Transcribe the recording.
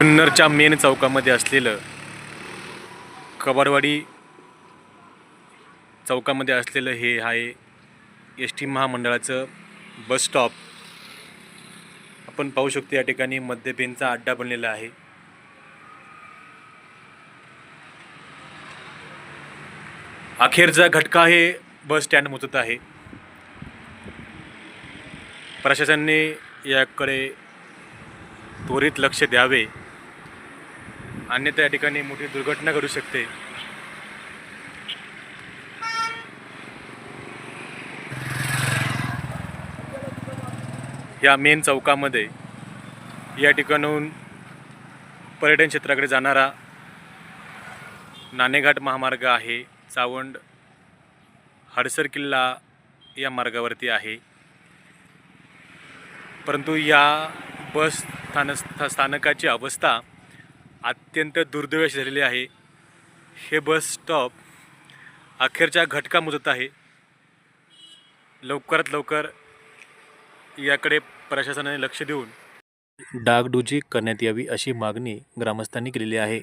अखेरच्या मेन चौकामध्ये असलेलं कबारवाडी चौकामध्ये असलेलं हे आहे एस टी महामंडळाचं बस स्टॉप. आपण पाहू शकतो या ठिकाणी मद्यपेनचा अड्डा बनलेला आहे. अखेरचा घटका हे बस स्टँड मोजत आहे. प्रशासनाने याकडे त्वरित लक्ष द्यावे. अन्यथा या ठिकाणी मोठी दुर्घटना घडू शकते. या मेन चौकामध्ये या ठिकाणाहून पर्यटन क्षेत्राकडे जाणारा नाणेघाट महामार्ग आहे. चावंड हडसर किल्ला या मार्गावरती आहे. परंतु या बस स्थान स्थानकाची अवस्था अत्यंत दुर्दैवी झालेले झालेली आहे. हे बस स्टॉप अखेरच्या घटका मुजत आहे. लवकरात लवकर याकडे प्रशासनाने लक्ष देऊन. डागडुजी करण्यात यावी अशी मागणी ग्रामस्थांनी केलेली आहे.